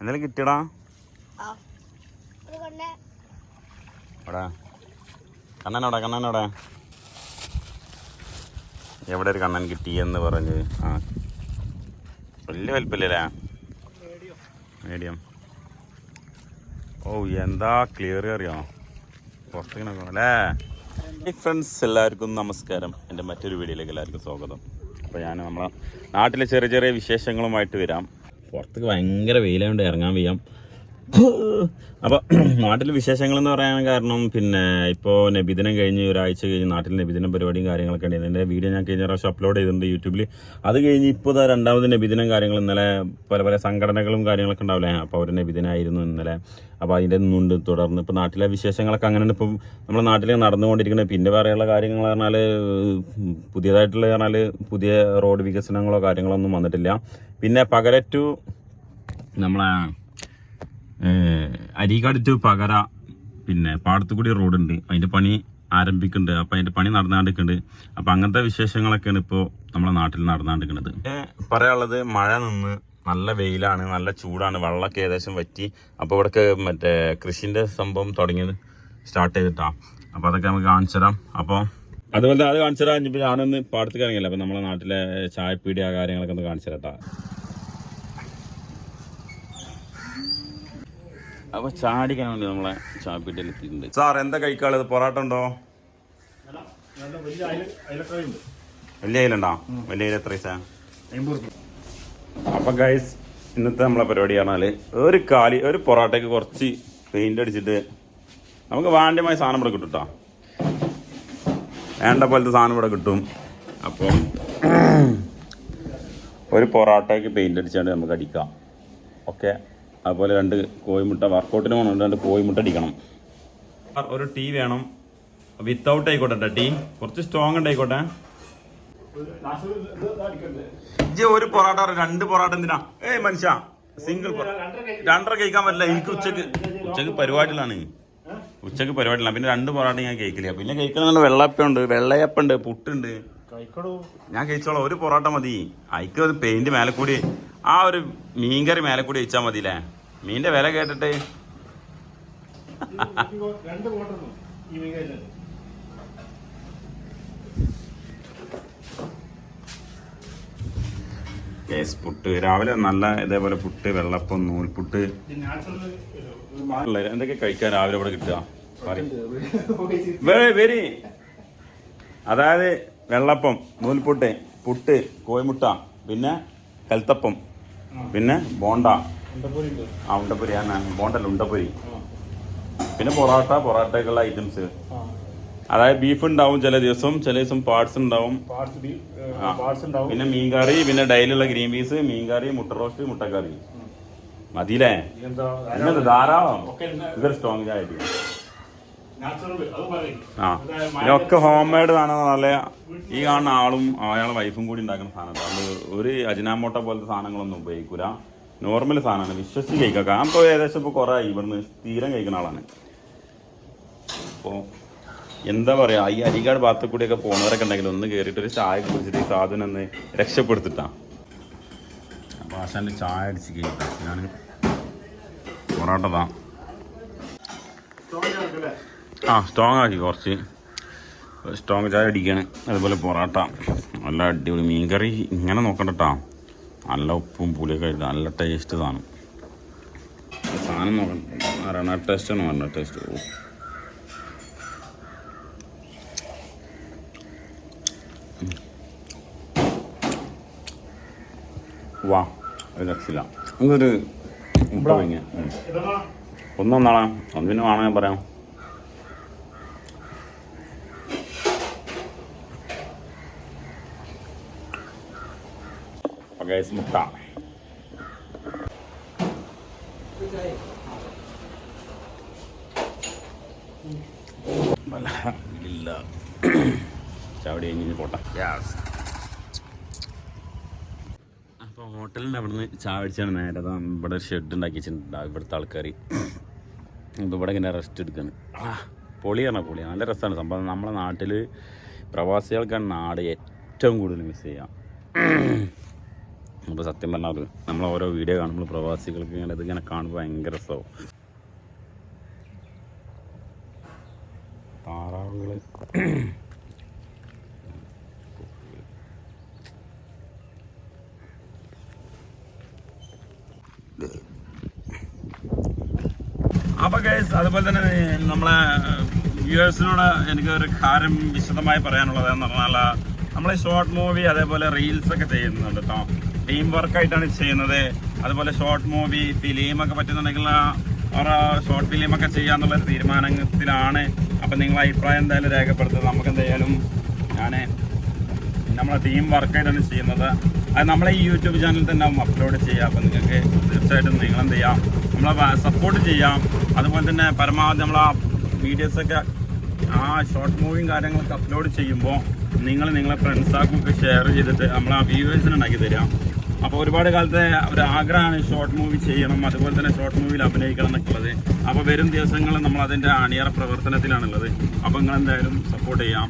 എന്തെങ്കിലും കിട്ടിയടാ? ആ. അതുകൊണ്ട് എവിടെ? കണ്ണനോടെ കണ്ണനോടെ എവിടെ? ഒരു കണ്ണൻ കിട്ടി എന്ന് പറഞ്ഞ്. ആ. വലിയ വലിപ്പല്ലേ മീഡിയം. ഓ എന്താ ക്ലിയർ അറിയാമോ പുറത്തേക്ക് അല്ലേ? ഫ്രണ്ട്സ് എല്ലാവർക്കും നമസ്കാരം. എന്റെ മറ്റൊരു വീഡിയോയിലേക്ക് എല്ലാവർക്കും സ്വാഗതം. അപ്പോൾ ഞാൻ നമ്മളെ നാട്ടിലെ ചെറിയ ചെറിയ വിശേഷങ്ങളുമായിട്ട് വരാം. പുറത്തേക്ക് ഭയങ്കര വെയിലായതുകൊണ്ട് ഇറങ്ങാൻ വയ്യാം. അപ്പോൾ നാട്ടിലെ വിശേഷങ്ങൾ എന്ന് പറയാൻ കാരണം പിന്നെ ഇപ്പോ നബിദിനം കഴിഞ്ഞ് ഒരാഴ്ച കഴിഞ്ഞ് നാട്ടിൽ നബിദിനം പരിപാടിയും കാര്യങ്ങളൊക്കെ ഉണ്ട്. എന്റെ വീഡിയോ ഞാൻ കഴിഞ്ഞ പ്രാവശ്യം അപ്ലോഡ് ചെയ്തിട്ടുണ്ട് യൂട്യൂബിൽ അത് കഴിഞ്ഞ് ഇപ്പോൾ രണ്ടാമത് നബിദിനം കാര്യങ്ങൾ ഇന്നലെ പല പല സംഘടനകളും കാര്യങ്ങളൊക്കെ ഉണ്ടാവില്ലേ? അപ്പോൾ അവർ നബിദിനായിരുന്നു ഇന്നലെ. അപ്പോൾ അതിന്റെ നിന്നുണ്ട് തുടർന്ന്. ഇപ്പോൾ നാട്ടിലെ വിശേഷങ്ങളൊക്കെ അങ്ങനെയാണ്. ഇപ്പം നമ്മുടെ നാട്ടിൽ നടന്നുകൊണ്ടിരിക്കുന്നത്. പിന്നെ പറയാനുള്ള കാര്യങ്ങൾ പറഞ്ഞാൽ പുതിയതായിട്ടുള്ള പറഞ്ഞാൽ പുതിയ റോഡ് വികസനങ്ങളോ കാര്യങ്ങളോ ഒന്നും വന്നിട്ടില്ല. പിന്നെ പകരറ്റു നമ്മളെ ഏഹ് അരീക്കാട് ടു പകര പിന്നെ പാടത്തുകൂടി റോഡുണ്ട്. അതിന്റെ പണി ആരംഭിക്കുന്നുണ്ട്. അപ്പോൾ അതിന്റെ പണി നടന്നുകൊണ്ടിരിക്കുന്നുണ്ട് അപ്പോൾ അങ്ങനത്തെ വിശേഷങ്ങളൊക്കെയാണ് ഇപ്പോൾ നമ്മളെ നാട്ടിൽ നടന്നുകൊണ്ടിരിക്കുന്നത് പറയാനുള്ളത് മഴ നിന്ന് നല്ല വെയിലാണ് നല്ല ചൂടാണ്. വെള്ളമൊക്കെ ഏകദേശം വറ്റി. അപ്പോൾ ഇവിടെയൊക്കെ മറ്റേ കൃഷിന്റെ സംഭവം തുടങ്ങിയത് സ്റ്റാർട്ട് ചെയ്തിട്ടാ. അപ്പോൾ അതൊക്കെ നമുക്ക് കാണിച്ചു തരാം. അപ്പോൾ അതുപോലെ അത് കാണിച്ചു തരാം. ഇനിയിപ്പോൾ ഞാനൊന്ന് പാടത്തേക്ക് ഇറങ്ങിയില്ല? അപ്പോൾ നമ്മളെ നാട്ടിലെ ചായപ്പീടിയ കാര്യങ്ങളൊക്കെ ഒന്ന് കാണിച്ചു തരാം ട്ടാ. അപ്പൊ ചാടിക്കാൻ വേണ്ടി നമ്മളെ ചാപ്പിട്ടിൽ എത്തിയിട്ടുണ്ട് സാർ എന്താ കഴിക്കാളത് പൊറാട്ട ഉണ്ടോ? വലിയ അയിലുണ്ടോ വലിയ അയില എത്ര അപ്പൊ ഗൈസ് ഇന്നത്തെ നമ്മളെ പരിപാടി പറഞ്ഞാൽ ഒരു കാലി ഒരു പൊറോട്ടയ്ക്ക് കുറച്ച് പെയിന്റ് അടിച്ചിട്ട് നമുക്ക് വേണ്ടമായ സാധനം ഇവിടെ കിട്ടും കേട്ടോ വേണ്ട പോലത്തെ സാധനം ഇവിടെ കിട്ടും. അപ്പം ഒരു പൊറോട്ടയ്ക്ക് പെയിന്റ് അടിച്ചാണ്ട് നമുക്ക് അടിക്കാം. ഓക്കെ അതുപോലെ രണ്ട് കോഴിമുട്ട വർക്കൗട്ടിന് പോകണം രണ്ട് കോഴിമുട്ട അടിക്കണം. ഒരു ടീ വേണം. വിത്തൗട്ട് ആയിക്കോട്ടെ ടീ. കുറച്ച് സ്ട്രോങ് ഉണ്ടായിക്കോട്ടെ ഒരു പൊറാട്ട രണ്ട് പൊറാട്ട എന്തിനാ? ഏയ് മനുഷ്യ സിംഗിൾ രണ്ടര കഴിക്കാൻ പറ്റില്ല എനിക്ക് ഉച്ചയ്ക്ക് ഉച്ചയ്ക്ക് പരിപാടിയിലാണ്. ഉച്ചയ്ക്ക് പരിപാടിയിലാണ്. പിന്നെ രണ്ട് പൊറാട്ട ഞാൻ കഴിക്കില്ല പിന്നെ കഴിക്കണമെന്നുള്ള വെള്ളയപ്പം വെള്ളയപ്പുണ്ട് പുട്ടുണ്ട്. ഞാൻ കഴിച്ചോളാം. ഒരു പൊറോട്ട മതി. അയക്ക് ഒരു പെയിന്റ് മേലെ കൂടി. ആ ഒരു മീൻകറി മേലെ കൂടി വെച്ചാൽ മതിയില്ലേ? മീനിന്റെ വില കേട്ടിട്ട്. കേസ് പുട്ട് രാവിലെ നല്ല ഇതേപോലെ പുട്ട് വെള്ളപ്പം നൂൽപുട്ട്. എന്തൊക്കെ കഴിക്കാൻ രാവിലെ ഇവിടെ കിട്ടുക. വെരി. അതായത് വെള്ളപ്പം നൂൽപുട്ട് പുട്ട് കോയിമുട്ട പിന്നെ കൽത്തപ്പം പിന്നെ ബോണ്ട. ആ ഉണ്ടപ്പൊരി ബോണ്ടല്ല ഉണ്ടപ്പൊരി. പിന്നെ പൊറോട്ട പൊറോട്ടയൊക്കെയുള്ള ഐറ്റംസ്. അതായത് ബീഫ് ഉണ്ടാവും ചില ദിവസം ചില ദിവസം പാർട്സ് ഉണ്ടാവും. പിന്നെ മീൻകറി പിന്നെ ഡെയിലുള്ള ഗ്രീൻ പീസ് മീൻകറി മുട്ട റോസ്റ്റ് മുട്ടക്കറി. മതിയില്ലേ? ധാരാളം. ഇതൊരു സ്ട്രോങ് ചായ ആ. ഇതൊക്കെ ഹോം മെയ്ഡ് സാധനം നല്ല ഈ കാണുന്ന ആളും അയാളെ വൈഫും കൂടി ഉണ്ടാക്കുന്ന സാധനം അതുകൊണ്ട് ഒരു അജിനാമോട്ട പോലത്തെ സാധനങ്ങളൊന്നും ഉപയോഗിക്കൂല. നോർമൽ സാധനമാണ്. വിശ്വസിച്ച് കഴിക്കാം ഞാൻ ഇപ്പോൾ ഏകദേശം ഇപ്പോൾ കുറേ ഇവിടുന്ന് സ്ഥിരം കഴിക്കുന്ന ആളാണ്. അപ്പോൾ എന്താ പറയുക ഈ അരികാട് ഭാഗത്ത് കൂടിയൊക്കെ പോകുന്നവരൊക്കെ ഉണ്ടെങ്കിൽ ഒന്ന് കയറിയിട്ട് ഒരു ചായ കുടിച്ചിട്ട് ഈ സാധനം ഒന്ന് രക്ഷപ്പെടുത്തിട്ടാണ് അപ്പോൾ ആശാന്റെ ചായ അടിച്ച് കഴിക്കാം ഞാൻ പൊറോട്ട താ. ആ സ്ട്രോങ് ആക്കി കുറച്ച്. സ്ട്രോങ് ചായ അടിക്കാണ്. അതുപോലെ പൊറോട്ട. നല്ല അടിപൊളി മീൻകറി. ഇങ്ങനെ നോക്കണ്ടട്ടാ. നല്ല ഉപ്പും പുളിയൊക്കെ ആയിട്ട് നല്ല ടേസ്റ്റ് സാധനം. സാധനം നോക്കണ്ട ടേസ്റ്റ് ആണ് നല്ല ടേസ്റ്റ് വാ ഒരു രക്ഷയില്ല ഇതൊരു ഒന്നാം ഒന്നൊന്നാളാ. ഒന്ന് പിന്നെ വേണം പറയാം? ഗൈസ് മുട്ട ഇല്ല ചാവടി കഴിഞ്ഞ് പോട്ടെ ഗ്യാസ് അപ്പോൾ ഹോട്ടലിന്റെ അവിടെ നിന്ന് ചാവടിച്ചാണ് നേരെ. ഇവിടെ ഷെഡ് ഉണ്ടാക്കി വെച്ചിട്ടുണ്ട്. ഇവിടുത്തെ ആൾക്കാർ ഇപ്പോൾ ഇവിടെ ഇങ്ങനെ റെസ്റ്റ് എടുക്കുന്നു പൊളിയാണ് പൊളി നല്ല രസമാണ് സംഭവം. നമ്മളെ നാട്ടിൽ പ്രവാസികൾക്കാണ് നാട് ഏറ്റവും കൂടുതൽ മിസ് ചെയ്യാം. അപ്പോൾ സത്യം പറഞ്ഞാൽ നമ്മൾ ഓരോ വീഡിയോ കാണുമ്പോൾ പ്രവാസികൾക്ക് ഇങ്ങനെ ഇതിങ്ങനെ കാണുമ്പോൾ ഭയങ്കര രസമാവും താറാവുകൾ അപ്പോൾ ഗൈസ് അതുപോലെ തന്നെ നമ്മളെ വ്യൂവേഴ്സിനോട് എനിക്ക് ഒരു കാര്യം വിശദമായി പറയാനുള്ളത് എന്ന് പറഞ്ഞാൽ നമ്മൾ ഷോർട്ട് മൂവി അതേപോലെ റീൽസ് ഒക്കെ ചെയ്യുന്നുണ്ട് കേട്ടോ ടീം വർക്കായിട്ടാണ് ചെയ്യുന്നത്. അതുപോലെ ഷോർട്ട് മൂവി ഫിലിം ഒക്കെ പറ്റുന്നുണ്ടെങ്കിൽ ഓരോ ഷോർട്ട് ഫിലിമൊക്കെ ചെയ്യാന്നുള്ള തീരുമാനത്തിലാണ്. അപ്പം നിങ്ങൾ അഭിപ്രായം എന്തായാലും രേഖപ്പെടുത്തുക. നമുക്ക് എന്തായാലും ഞാൻ നമ്മളെ ടീം വർക്കായിട്ടാണ് ചെയ്യുന്നത്. അത് നമ്മളെ ഈ യൂട്യൂബ് ചാനൽ തന്നെ അപ്ലോഡ് ചെയ്യാം അപ്പം നിങ്ങൾക്ക് തീർച്ചയായിട്ടും നിങ്ങൾ എന്ത് ചെയ്യാം? നമ്മളെ സപ്പോർട്ട് ചെയ്യാം. അതുപോലെ തന്നെ പരമാവധി നമ്മളെ വീഡിയോസൊക്കെ ആ ഷോർട്ട് മൂവിയും കാര്യങ്ങളൊക്കെ അപ്ലോഡ് ചെയ്യുമ്പോൾ നിങ്ങൾ നിങ്ങളെ ഫ്രണ്ട്സാക്കൊക്കെ ഷെയർ ചെയ്തിട്ട് നമ്മൾ ആ വ്യൂവേഴ്സിന് ഉണ്ടാക്കി തരാം. അപ്പോൾ ഒരുപാട് കാലത്തെ ഒരു ആഗ്രഹമാണ് ഷോർട്ട് മൂവി ചെയ്യണം അതുപോലെ തന്നെ ഷോർട്ട് മൂവിയിൽ അഭിനയിക്കണം എന്നൊക്കെയുള്ളത്. അപ്പൊ അപ്പോൾ വരും ദിവസങ്ങളിൽ നമ്മൾ അതിന്റെ അണിയറ പ്രവർത്തനത്തിലാണുള്ളത്. അപ്പോൾ നിങ്ങൾ എന്തായാലും സപ്പോർട്ട് ചെയ്യാം.